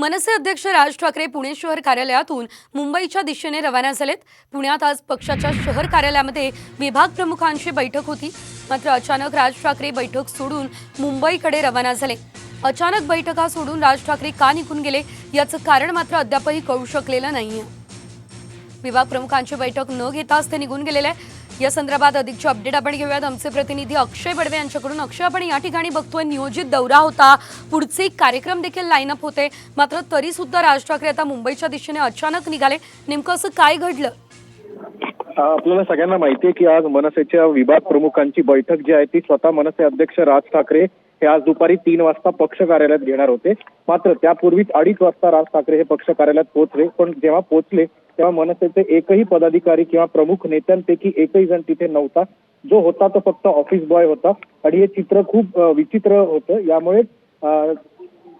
मनसे अध्यक्ष राज ठाकरे पुणे शहर कार्यालयातून मुंबईच्या दिशेने रवाना झालेत. पुण्यात आज पक्षाच्या शहर कार्यालयामध्ये विभाग प्रमुखांची बैठक होती. मात्र अचानक राज ठाकरे बैठक सोडून मुंबईकडे रवाना झाले. अचानक बैठका सोडून राज ठाकरे का निघून गेले? याचं कारण मात्र अद्यापही कळू शकलेलं नाहीये. विभाग प्रमुखांची बैठक न घेताच ते निघून गेलेले आहे या संदर्भात अधिकचे अपडेट आपण घेऊयात. आमचे प्रतिनिधी अक्षय बडवे यांच्याकडून. अक्षय आपण या ठिकाणी बघतोय नियोजित दौरा होता. पुढचे कार्यक्रम देखील लाईनअप होते. मात्र तरी सुद्धा राज ठाकरे आता मुंबईच्या दिशेने अचानक निघाले. नेमकं असं काय घडलं? आपल्याला सगळ्यांना माहिती आहे की आज मनसेच्या विभाग प्रमुखांची बैठक जी आहे ती स्वतः मनसे अध्यक्ष राज ठाकरे हे आज दुपारी तीन वाजता पक्ष कार्यालयात घेणार होते. मात्र त्यापूर्वीच अडीच वाजता राज ठाकरे हे पक्ष कार्यालयात पोहोचले. पण जेव्हा पोहोचले तेव्हा मनसेचे एकही पदाधिकारी किंवा प्रमुख नेत्यांपैकी एकही जण तिथे नव्हता. जो होता तो फक्त ऑफिस बॉय होता. आणि हे चित्र खूप विचित्र होतं. यामुळे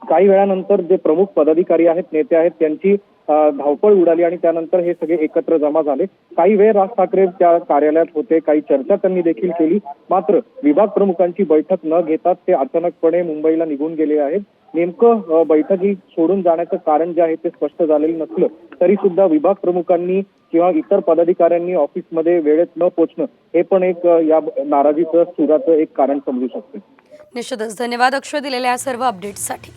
काही वेळानंतर जे प्रमुख पदाधिकारी आहेत नेते आहेत त्यांची धावपळ उडाली आणि त्यानंतर हे सगळे एकत्र जमा झाले. काही वेळ राज ठाकरे त्या कार्यालयात होते. काही चर्चा त्यांनी देखील केली. मात्र विभाग प्रमुखांची बैठक न घेता ते अचानकपणे मुंबईला निघून गेले आहेत. नेमकं बैठकी सोडून जाण्याचं कारण जे आहे ते स्पष्ट झालेलं नसलं तरी सुद्धा विभाग प्रमुखांनी किंवा इतर पदाधिकाऱ्यांनी ऑफिसमध्ये वेळेत न पोहोचणं हे पण एक या नाराजीचं सुराचं एक कारण समजू शकते. निश्चितच. धन्यवाद अक्षय दिलेल्या या सर्व अपडेट्ससाठी